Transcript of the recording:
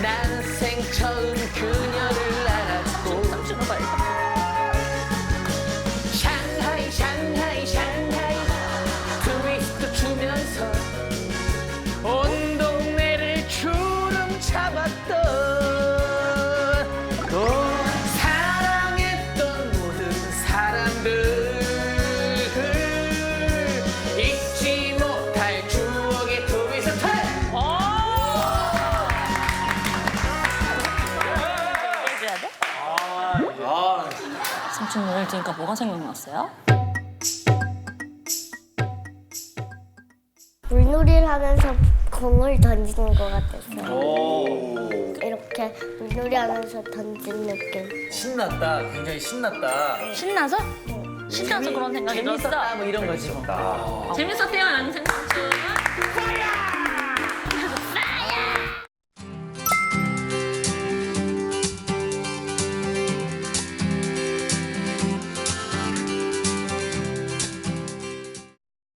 Nancy tone cool 삼촌 노래 들으니까 뭐가 생각났어요? 물놀이를 하면서 공을 던지는 것 같았어요. 이렇게 물놀이 하면서 던진 느낌. 신났다 굉장히 신났다 신나서? 신나서 그런 생각이 들었어? 재밌었다 뭐 이런 거지 뭐 재밌었대요? 아니, 생-